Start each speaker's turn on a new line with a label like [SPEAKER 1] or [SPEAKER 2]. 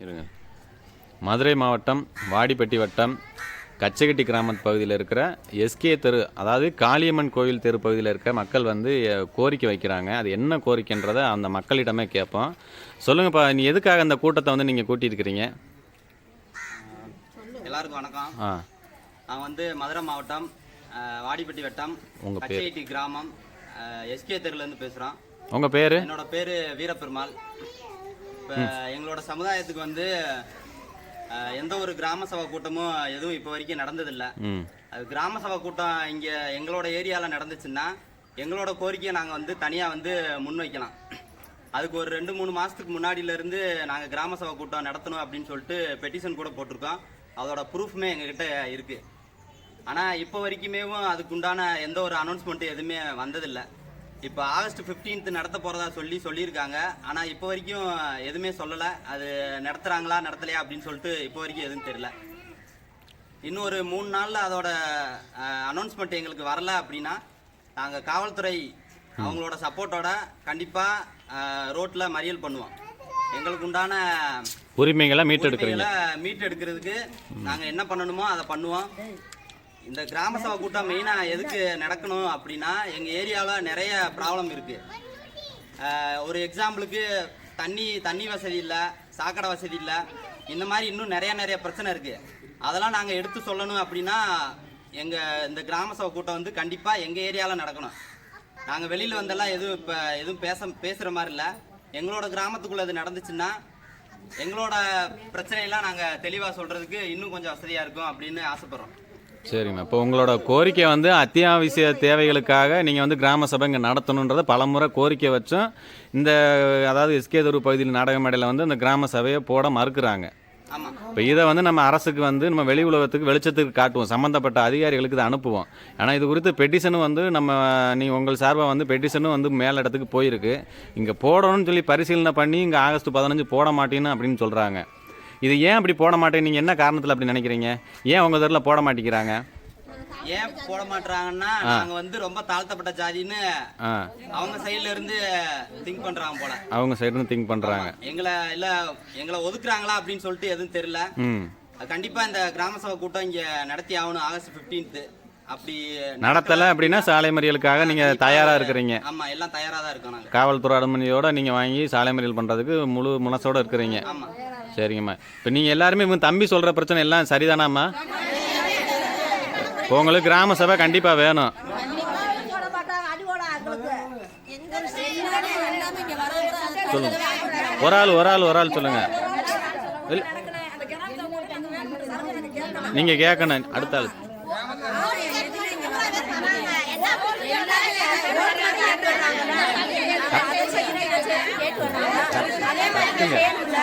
[SPEAKER 1] இருங்க. மதுரை மாவட்டம் வாடிப்பட்டி வட்டம் கச்சகட்டி கிராம பகுதியில் இருக்கிற எஸ்கே தெரு அதாவது காளியம்மன் கோவில் தெரு பகுதியில் இருக்க மக்கள் வந்து கோரிக்கை வைக்கிறாங்க. அது என்ன கோரிக்கைன்றதை அந்த மக்களிடமே கேட்போம். சொல்லுங்கப்பா நீ எதுக்காக அந்த கூட்டத்தை வந்து நீங்கள் கூட்டியிருக்கிறீங்க?
[SPEAKER 2] எல்லாருக்கும் வணக்கம்.
[SPEAKER 1] ஆ.
[SPEAKER 2] நான் வந்து மதுரை மாவட்டம் வாடிப்பட்டி வட்டம்
[SPEAKER 1] உங்க பேர்?
[SPEAKER 2] கிராமம் எஸ்கே தெருலேருந்து பேசுகிறோம்
[SPEAKER 1] உங்கள் பேர்?
[SPEAKER 2] என்னோட பேர் வீரப்பெருமாள். இப்போ எங்களோட சமுதாயத்துக்கு வந்து எந்த ஒரு கிராம சபை கூட்டமும் எதுவும் இப்போ வரைக்கும் நடந்ததில்லை. அது கிராம சபை கூட்டம் இங்கே எங்களோட ஏரியாவில் நடந்துச்சுன்னா எங்களோட கோரிக்கையை நாங்கள் வந்து தனியாக வந்து முன்வைக்கலாம். அதுக்கு ஒரு ரெண்டு மூணு மாதத்துக்கு முன்னாடியிலேருந்து நாங்கள் கிராம சபை கூட்டம் நடத்தணும் அப்படின்னு சொல்லிட்டு பெட்டிஷன் கூட போட்டிருக்கோம். அதோட ப்ரூஃப்மே எங்ககிட்ட இருக்குது ஆனால் இப்போ வரைக்குமேவும் அதுக்குண்டான எந்த ஒரு அனௌன்ஸ்மெண்ட்டும் எதுவுமே வந்ததில்லை. இப்போ ஆகஸ்ட் 15th நடத்த போகிறதா சொல்லி சொல்லியிருக்காங்க. ஆனால் இப்போ வரைக்கும் எதுவுமே சொல்லலை. அது நடத்துகிறாங்களா நடத்தலையா அப்படின்னு சொல்லிட்டு இப்போ வரைக்கும் எதுவும் தெரியல. இன்னும் ஒரு மூணு நாளில் அதோட அனௌன்ஸ்மெண்ட் எங்களுக்கு வரல அப்படின்னா நாங்கள் காவல்துறை அவங்களோட சப்போர்ட்டோட கண்டிப்பாக ரோட்டில் மறியல் பண்ணுவோம். எங்களுக்கு உண்டான
[SPEAKER 1] உரிமைகளை மீட்டெடுக்கிறீங்க.
[SPEAKER 2] உரிமைகளை மீட் எடுக்கிறதுக்கு நாங்கள் என்ன பண்ணணுமோ அதை பண்ணுவோம். இந்த கிராம சபை கூட்டம் மெயினாக எதுக்கு நடக்கணும் அப்படின்னா எங்கள் ஏரியாவில் நிறைய ப்ராப்ளம் இருக்குது ஒரு எக்ஸாம்பிளுக்கு தண்ணி தண்ணி வசதி இல்லை சாக்கடை வசதி இல்லை இந்த மாதிரி இன்னும் நிறைய நிறைய பிரச்சனை இருக்குது அதெல்லாம் நாங்கள் எடுத்து சொல்லணும் அப்படின்னா எங்கள் இந்த கிராம சபை கூட்டம் வந்து கண்டிப்பாக எங்கள் ஏரியாவில் நடக்கணும். நாங்கள் வெளியில் வந்தெல்லாம் எதுவும் இப்போ எதுவும் பேச பேசுகிற மாதிரி இல்லை. எங்களோட கிராமத்துக்குள்ளே அது நடந்துச்சுன்னா எங்களோட பிரச்சனையெல்லாம் நாங்கள் தெளிவாக சொல்கிறதுக்கு இன்னும் கொஞ்சம் வசதியாக இருக்கும் அப்படின்னு ஆசைப்பட்றோம்.
[SPEAKER 1] சரிங்கம்மா இப்போ உங்களோட கோரிக்கை வந்து அத்தியாவசிய தேவைகளுக்காக நீங்கள் வந்து கிராம சபை இங்கே நடத்தணுன்றதை பலமுறை கோரிக்கை வச்சும் இந்த அதாவது எஸ்கே தெரு பகுதியில் நாடக மேடையில் வந்து இந்த கிராம சபையை போட மறுக்கிறாங்க. இப்போ இதை வந்து நம்ம அரசுக்கு வந்து நம்ம வெளி உலகத்துக்கு வெளிச்சத்துக்கு காட்டுவோம். சம்மந்தப்பட்ட அதிகாரிகளுக்கு இதை அனுப்புவோம். ஆனால் இது குறித்து பெட்டிஷனும் வந்து நம்ம நீ உங்கள் சார்பாக வந்து பெட்டிஷனும் வந்து மேலிடத்துக்கு போயிருக்கு. இங்கே போடணும்னு சொல்லி பரிசீலனை பண்ணி இங்கே ஆகஸ்ட் பதினஞ்சு போட மாட்டேன்னு அப்படின்னு சொல்கிறாங்க இது ஏன் அப்படி போட மாட்டேன் நீங்கள் என்ன காரணத்தில் அப்படி நினைக்கிறீங்க? ஏன் உங்கள் தெருவில் போட மாட்டேங்கிறாங்க
[SPEAKER 2] ஏன் போட மாட்றாங்கன்னா நாங்கள் வந்து ரொம்ப தாழ்த்தப்பட்ட ஜாதின்னு அவங்க சைடுல இருந்து திங்க் பண்றாங்க போல.
[SPEAKER 1] அவங்க சைடுன்னு திங்க் பண்ணுறாங்க
[SPEAKER 2] எங்களை இல்ல எங்களை ஒதுக்குறாங்களா அப்படின்னு சொல்லிட்டு எதுவும் தெரியல. கண்டிப்பா இந்த கிராம சபை கூட்டம் இங்க நடத்தி ஆகணும் ஆகஸ்ட் 15th அப்படி
[SPEAKER 1] நடத்தலை அப்படின்னா சாலை மறியலுக்காக நீங்கள் தயாராக இருக்கிறீங்க.
[SPEAKER 2] ஆமா எல்லாம் தயாரா தான் இருக்கோம் நாங்க.
[SPEAKER 1] காவல்துறை அனுமதியோட நீங்கள் வாங்கி சாலை மறியல் பண்ணுறதுக்கு முழு மனசோட இருக்கிறீங்க.
[SPEAKER 2] ஆமா.
[SPEAKER 1] சரிங்கம்மா. இப்போ நீங்கள் எல்லாருமே இவங்க தம்பி சொல்கிற பிரச்சனை எல்லாம் சரிதானாம்மா? உங்களுக்கு கிராம சபை கண்டிப்பாக வேணும். சொல்லுங்க. ஒரு ஆள் ஒரு ஆள் ஒரு ஆள் சொல்லுங்க. நீங்கள் நீங்க கேட்கணும் அடுத்த ஆள்.
[SPEAKER 3] எல்லாமே